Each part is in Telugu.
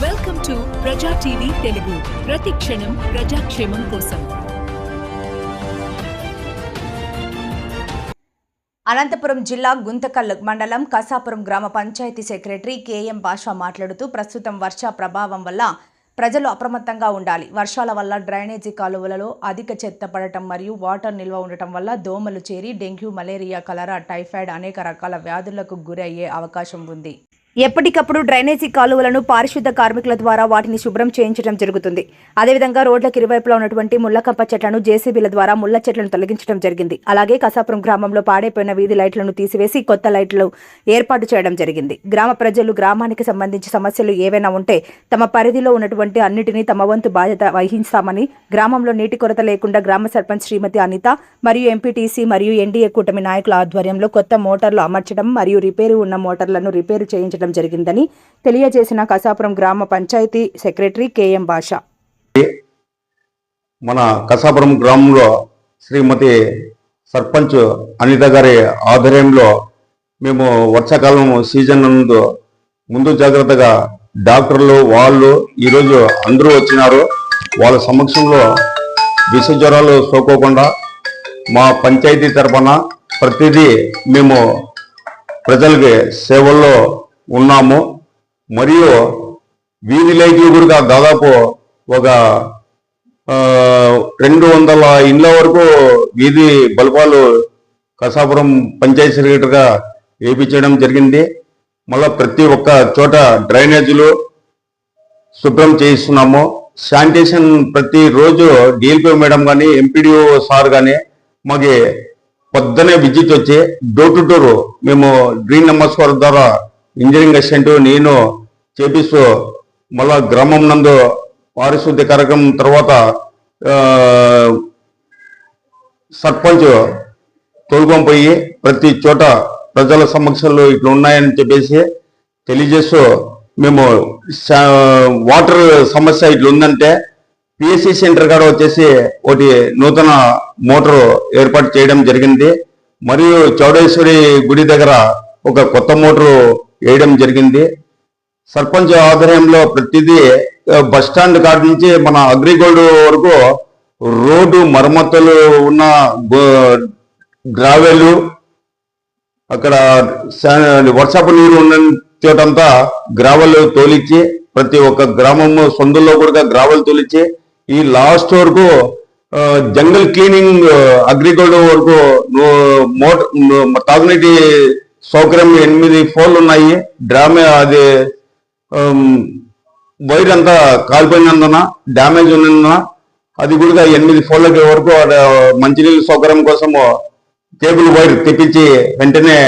Welcome to Praja TV Telugu. ప్రతి క్షణం ప్రజాక్షేమం కోసం. అనంతపురం జిల్లా గుంతకల్ మండలం కసాపురం గ్రామ పంచాయతీ సెక్రటరీ కేఎం బాషా మాట్లాడుతూ ప్రస్తుతం వర్ష ప్రభావం వల్ల ప్రజలు అప్రమత్తంగా ఉండాలి. వర్షాల వల్ల డ్రైనేజీ కాలువలలో అధిక చెత్త పడటం మరియు వాటర్ నిల్వ ఉండటం వల్ల దోమలు చేరి డెంగ్యూ మలేరియా కలరా టైఫాయిడ్ అనేక రకాల వ్యాధులకు గురయ్యే అవకాశం ఉంది. ఎప్పటికప్పుడు డ్రైనేజీ కాలువలను పారిశుద్ధ కార్మికుల ద్వారా వాటిని శుభ్రం చేయించడం జరుగుతుంది. అదేవిధంగా రోడ్లకు ఇరువైపులా ఉన్నటువంటి ముళ్ళకంప చెట్లను జేసీబీల ద్వారా ముళ్ళ చెట్లను తొలగించడం జరిగింది. అలాగే కసాపురం గ్రామంలో పాడైపోయిన వీధి లైట్లను తీసివేసి కొత్త లైట్లు ఏర్పాటు చేయడం జరిగింది. గ్రామ ప్రజలు గ్రామానికి సంబంధించి సమస్యలు ఏవైనా ఉంటే తమ పరిధిలో ఉన్నటువంటి అన్నిటినీ తమ వంతు బాధ్యత వహిస్తామని గ్రామంలో నీటి కొరత లేకుండా గ్రామ సర్పంచ్ శ్రీమతి అనిత మరియు ఎంపీటీసీ మరియు ఎన్డీఏ కూటమి నాయకుల ఆధ్వర్యంలో కొత్త మోటార్లు అమర్చడం మరియు రిపేరు ఉన్న మోటార్లను రిపేరు చేయించడం జరిగిందని తెలియజేసిన కసాపురం గ్రామ పంచాయతీ సెక్రటరీ కేఎం భాష. మన కసాపురం గ్రామంలో శ్రీమతి సర్పంచ్ అనిత గారి ఆధ్వర్యంలో మేము వర్షాకాలం సీజన్ నందు ముందు జాగ్రత్తగా డాక్టర్లు వాళ్ళు ఈరోజు అందరూ వచ్చినారు. వాళ్ళ సమక్షంలో విష జ్వరాలు సోకోకుండా మా పంచాయతీ తరఫున ప్రతిదీ మేము ప్రజలకి సేవల్లో ఉన్నాము. మరియు వీధి లైట్లు కూడా దాదాపు ఒక రెండు వందల ఇండ్ల వరకు వీధి బల్బాలు కసాపురం పంచాయతీ సెక్రటరీగా వేయించడం జరిగింది. మళ్ళీ ప్రతి ఒక్క చోట డ్రైనేజీలు శుభ్రం చేయిస్తున్నాము శానిటేషన్ ప్రతిరోజు డిఎల్పీ మేడం కానీ ఎంపీడీఓ సార్ కానీ మాకు పొద్దునే విజిట్ వచ్చి డోర్ టు డోర్ మేము గ్రీన్ నెంబర్స్ ద్వారా ఇంజనీరింగ్ అసిస్టెంట్ నేను చేపిస్తూ మళ్ళా గ్రామం నందు పారిశుద్ధ్య కార్యక్రమం తర్వాత సర్పంచ్ తోలుకొని పోయి ప్రతి చోట ప్రజల సమక్షంలో ఇట్లా ఉన్నాయని చెప్పేసి తెలియజేస్తూ మేము వాటర్ సమస్య ఇట్లా ఉందంటే పిఎస్సి సెంటర్ కాడ వచ్చేసి ఒకటి నూతన మోటార్ ఏర్పాటు చేయడం జరిగింది. మరియు చౌడేశ్వరి గుడి దగ్గర ఒక కొత్త మోటారు వేయడం జరిగింది. సర్పంచ్ ఆధ్వర్యంలో ప్రతిదీ బస్ స్టాండ్ కాడ నుంచి మన అగ్రిగోల్డ్ వరకు రోడ్డు మరమ్మతులు ఉన్న గో- గ్రావెలు అక్కడ వర్షపు నీరు ఉన్న చోటంతా గ్రావెల్ తోలిచ్చి ప్రతి ఒక్క గ్రామము సొందుల్లో కూడా గ్రావెల్ తోలిచ్చి ఈ లాస్ట్ వరకు జంగల్ క్లీనింగ్ అగ్రిగోల్డ్ వరకు మోట తాగునీటి సౌకర్యం ఎనిమిది ఫోన్లు ఉన్నాయి డ్రామే అది వైర్ అంతా కాలిపోయినందున డ్యామేజ్ ఉన్నందున అది కూడా ఎనిమిది ఫోన్లకి వరకు మంచినీళ్ళ సౌకర్యం కోసము కేబుల్ వైర్ తెప్పించి వెంటనే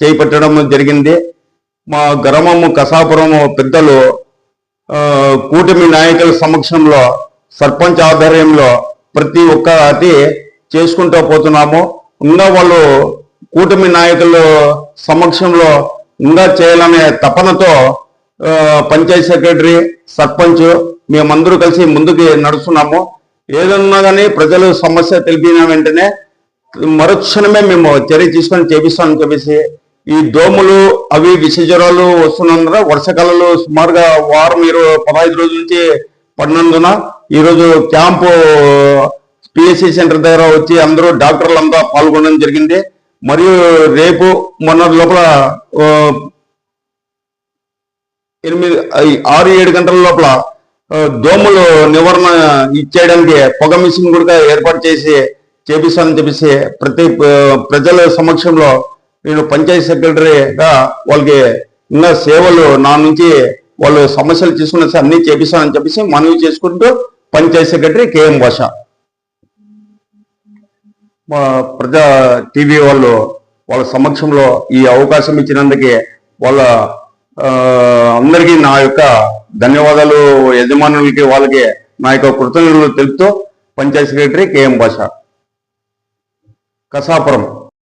చేపట్టడం జరిగింది. మా గ్రామము కసాపురము పెద్దలు కూటమి నాయకుల సమక్షంలో సర్పంచ్ ఆధ్వర్యంలో ప్రతి ఒక్కటి చేసుకుంటూ పోతున్నాము. ఉన్న వాళ్ళు కూటమి నాయకుల సమక్షంలో ఇంకా చేయాలనే తపనతో పంచాయతీ పంచాయత్ సెక్రటరీ సర్పంచ్ మేమందరూ కలిసి ముందుకు నడుస్తున్నాము. ఏదన్నా కానీ ప్రజలు సమస్య తెలిపిన వెంటనే మరుక్షణమే మేము చర్య తీసుకొని చేపిస్తామని చెప్పేసి ఈ దోమలు అవి విషజ్వరాలు వస్తున్నందున వర్షకాలలో సుమారుగా వారం ఇరవై పదహైదు రోజుల నుంచి పడినందున ఈరోజు క్యాంపు పిఎస్సి సెంటర్ దగ్గర వచ్చి అందరూ డాక్టర్లు అంతా పాల్గొనడం జరిగింది. మరియు రేపు మొన్న లోపల ఎనిమిది ఆరు ఏడు గంటల లోపల దోమలు నివారణ ఇచ్చేయడానికి పొగ మిషన్ కూడా ఏర్పాటు చేసి చేపిస్తానని చెప్పేసి ప్రతి ప్రజల సమక్షంలో నేను పంచాయతీ సెక్రటరీగా వాళ్ళకి ఇంకా సేవలు నా నుంచి వాళ్ళు సమస్యలు తీసుకున్న అన్ని చేపిస్తానని చెప్పేసి మనవి చేసుకుంటూ పంచాయతీ సెక్రటరీ కేఎం భాష ప్రజా టీవీ వాళ్ళు వాళ్ళ సమక్షంలో ఈ అవకాశం ఇచ్చినందుకే వాళ్ళ అందరికీ నా యొక్క ధన్యవాదాలు యజమానులకి వాళ్ళకి నా యొక్క కృతజ్ఞతలు తెలుపుతూ పంచాయతీ సెక్రటరీ కేఎం భాష కసాపురం.